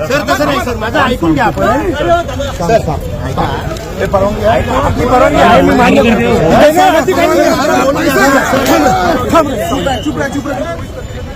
Sir तसं नाही sir माझं ऐकून घ्या आपण सर ऐका हे परवानगी आहे आपली परवानगी आहे मी मान्य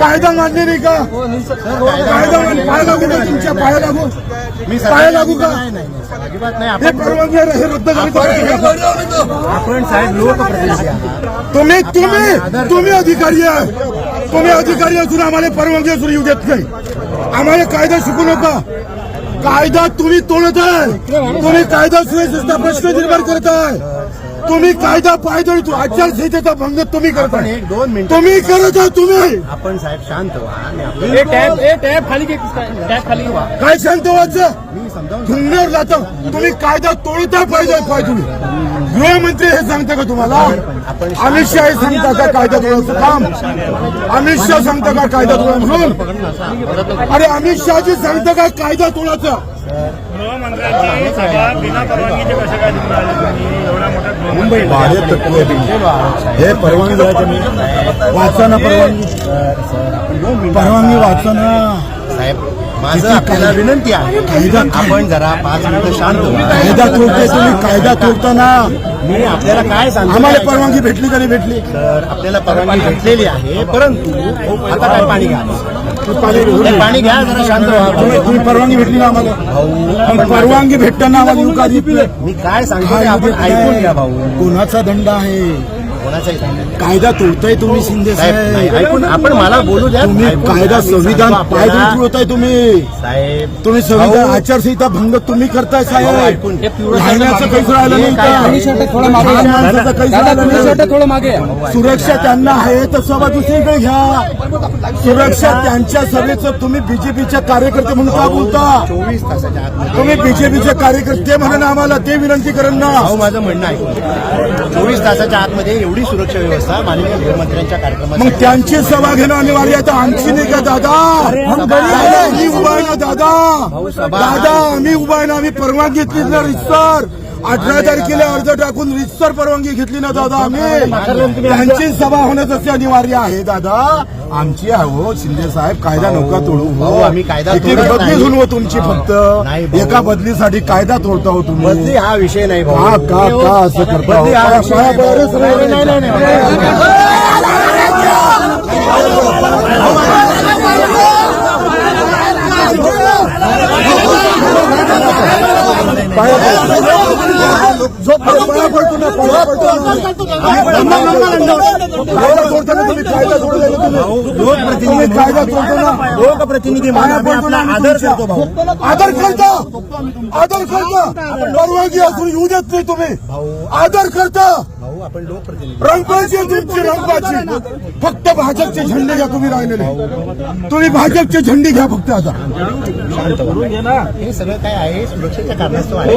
कायदा मान्य नाही का? कायदा पाय लागू का तुमच्या? पाया लागू? मी पाया लागू का? अजिबात नाही. हे परवानगी हे रद्द आपण साहेब आहात. तुम्ही तुम्ही तुम्ही अधिकारी आहे तुम्ही अधिकारी असून आम्हाला परवानगी असून येऊ देत नाही. आम्हाला कायदा शिकू नका. कायदा तुम्ही तोडत आहे तुम्ही कायदा सुव्यवस्थेचा प्रश्न निर्माण करत आहे तुम्ही कायदा पायदळी आचारसंहितेचा भंग तुम्ही करत एक दोन मिनिटं तुम्ही करत आहे तुम्ही. आपण साहेब शांत व्हा टॅब टॅब खाली टॅब खाली. काय शांत व्हायचं? धुंगण्यावर जातो. तुम्ही कायदा तोडता पाहिजे पाय तुम्ही. गृहमंत्री हे सांगता का तुम्हाला? अमित शहा हे सांगता का कायदा तोडायचं काम? अमित शहा सांगता का कायदा तोडा म्हणून अरे अमित शहाजी सांगता का कायदा तोडायचं? गृहमंत्र्यांची सभा बिना परवानगीचे कसे काय भाजप तत्व हे परवानगी द्यायचं मी वाचा ना परवानगी परवानगी वाचा ना साहेब माझं आपल्याला विनंती आहे. कायदा- आपण जरा पाच मिनिटं शांत व्हा. कायदा तोडते तुम्ही कायदा तोडताना मी आपल्याला काय सांगतो आम्हाला परवानगी भेटली का नाही भेटली? तर आपल्याला परवानगी भेटलेली आहे परंतु आता काय पाणी घ्या. पाणी हे पाणी घ्या जरा शांत तुम्ही व्हा. तुम्ही परवानगी भेटली ना आम्हाला? पण परवानगी भेटताना आम्हाला? मी काय सांगतो ते आपण ऐकून. घ्या भाऊ. कोणाचा दंड आहे? कोणाचाही कायदा तोडताय तुम्ही शिंदे साहेब ऐकून आपण मला बोलू द्या. तुम्ही कायदा संविधान आपल्याला. होताय तुम्ही. साहेब तुम्ही संविधान आचारसंहिता भंग तुम्ही करताय साहेब. ऐकून. राहण्याचं काहीच राहिलं नाही हे. थोडं मागे. सुरक्षा त्यांना आहे तर सभा दुसरीकडे घ्या. सुरक्षा त्यांच्या सभेचं तुम्ही बीजेपीच्या कार्यकर्ते म्हणून का बोलता? चोवीस तासाच्या तुम्ही बीजेपीचे कार्यकर्ते म्हणून आम्हाला ते विनंती ना भाऊ माझं म्हणणं आहे चोवीस तासाच्या आतमध्ये एवढी सुरक्षा व्यवस्था माननीय गृहमंत्र्यांच्या कार्यक्रमात मग त्यांची सभा घेणं अनिवार्य आहे. आमची नाही का दादा? दादा. मी उभा आहे ना दादा? दादा आम्ही उभा आहे ना आम्ही परवानगी घेतली ना रितसर अठरा तारखेला अर्ज टाकून रितसर परवानगी घेतली ना दादा आम्ही. त्यांची सभा होणं तसे अनिवार्य आहे दादा. आमची हो शिंदे साहेब कायदा नका तोडू भाऊ, हो आम्ही कायदा बदली. होऊन हो तुमची फक्त. एका बदलीसाठी कायदा तोडता हो बदली तुम्ही हा विषय नाही भाऊ. का का का असं करता हो? लोकप्रतिनिधी म्हणून आपला आदर करतो भाऊ आदर करता आदर करता परवानगी असून येऊ देत नाही तुम्ही आदर करता आपण लोकप्रतिनिधी. रंगबाजी आहे तुमची रंगबाजी फक्त भाजपचे झेंडे घ्या तुम्ही राहिलेले. तुम्ही भाजपचे झेंडे घ्या फक्त आता. हे सगळं काय आहे? सुरक्षेच्या कारणास्तव आहे.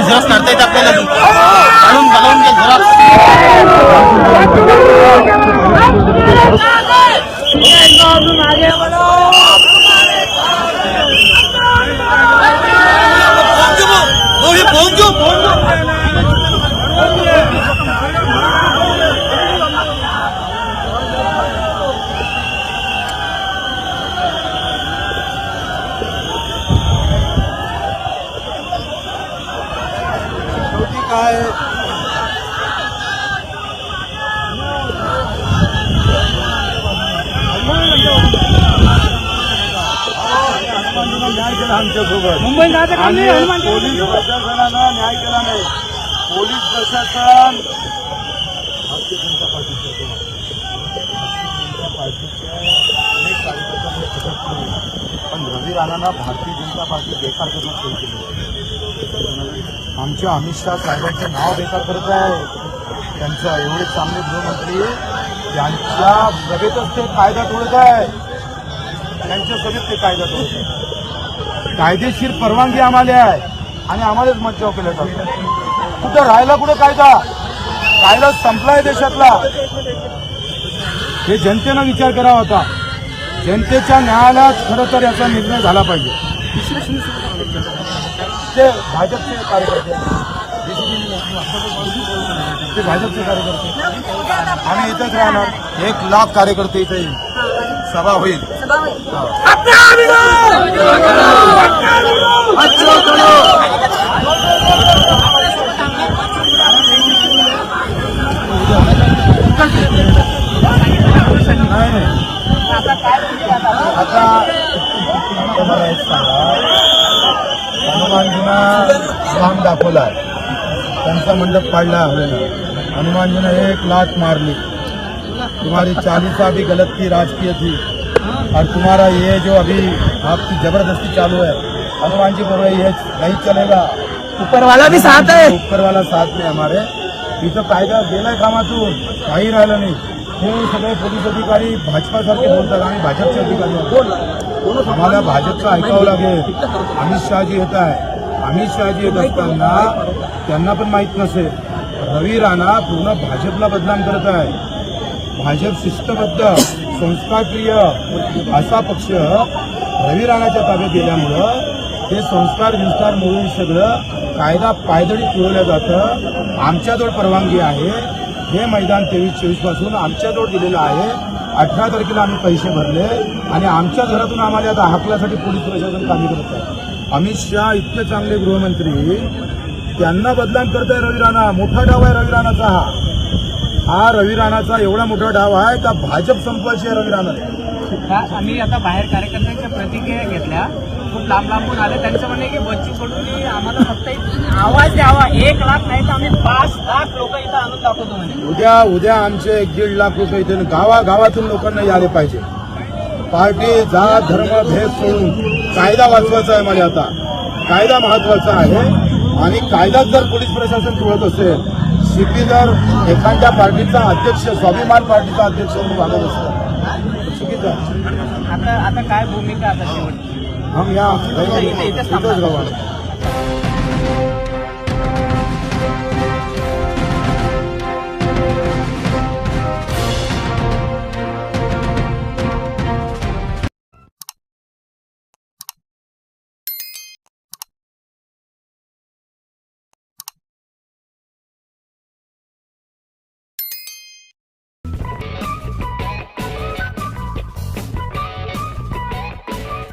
झेरॉक्स काढता येत आपल्याला काढून घालवून घ्या झेरॉक्स काय न्याय केला आमच्यासोबत मुंबई जायचं पोलीस प्रशासनानं न्याय केला नाही पोलीस प्रशासन. भारतीय जनता पार्टीचे भारतीय जनता अनेक कार्यकर्त्यांनी अटक केली. पण रवी राणांना भारतीय जनता पार्टी बेकार करणं सुरू केलं. आमच्या अमित शहा साहेबांचं नाव बेकार करत आहे. त्यांचा एवढे चांगले गृहमंत्री त्यांच्या सभेतच ते कायदा तोडत आहे. त्यांच्या सभेत ते कायदा तोडत आहे. कायदेशीर परवानगी आम्हाला आहे. आणि आम्हालाच मज्जाव केलं जातं. कुठं राहिला कुठं कायदा? कायदा संपलाय देशातला. हे जनतेनं विचार करावा होता जनतेच्या न्यायालयात खरं तर याचा निर्णय झाला पाहिजे. ते भाजपचे कार्यकर्ते ते भाजपचे कार्यकर्ते आम्ही इथंच राहणार. एक लाख कार्यकर्ते इथे येईल. सभा होईल. आता हनुमानजीना राम दाखवला त्यांचा मंडप पाडला हवेला हनुमानजीनं एक लात मारली. तुम्हारी चालीसा भी गलत थी राजकीय थी. और तुम्हारा ये जो अभी आपकी जबरदस्ती चालू है हनुमान जी बोल रहे ये नहीं चलेगा। ऊपर वाला भी साथ है। ऊपर वाला साथ में हमारे। इथं कायदा गेलाय कामातून काही राहिलं नाही। हे सगळे पोलीस अधिकारी भाजपासारखे बोलतात आणि भाजपचे अधिकारी आम्हाला भाजपचं ऐकावं लागेल। अमित शहाजी येत आहे। अमित शहाजी येत असताना त्यांना पण माहीत नसेल। रवी राणा पूर्ण भाजपला बदनाम करत आहे। भाजप शिस्तबद्ध संस्कारप्रिय असा पक्ष रवी राणाच्या ताब्यात गेल्यामुळं हे संस्कार विस्तार मोडून सगळं कायदा पायदळी पुरवलं जातं. आमच्याजवळ परवानगी आहे. हे मैदान तेवीस चोवीसपासून आमच्याजवळ दिलेलं आहे. अठरा तारखेला आम्ही पैसे भरले आणि आमच्या घरातून आम्हाला आता हाकल्यासाठी पोलीस प्रशासन कामी करत आहे. अमित शहा इतके चांगले गृहमंत्री. त्यांना बदनाम करत आहे रवी राणा. मोठा डाव आहे रवी राणाचा हा. हा रवी राणाचा एवढा मोठा डाव आहे का भाजप संपवायची आहे रवी राणा? आम्ही आता बाहेर कार्यकर्त्यांच्या प्रतिक्रिया घेतल्या. खूप लांब लांबून आले. त्यांचं म्हणणे की बच्ची कडून आम्हाला फक्त आवाज द्यावा. एक लाख नाही तर आम्ही पाच लाख लोक इथं आणून दाखवतो म्हणजे उद्या उद्या आमचे एक दीड लाख रुपये इथे गावागावातून लोकांना यायला पाहिजे. पार्टी जात धर्म भेद सोडून कायदा वाचवायचा आहे माझ्या आता. कायदा महत्त्वाचा आहे. आणि कायदाच जर पोलीस प्रशासन तुळत असेल सीपी जर एखाद्या पार्टीचा अध्यक्ष स्वाभिमान पार्टीचा अध्यक्ष म्हणून वागत असेल आता आता काय भूमिका आता शेवटची? हम या इथे- इथेच थांबणार.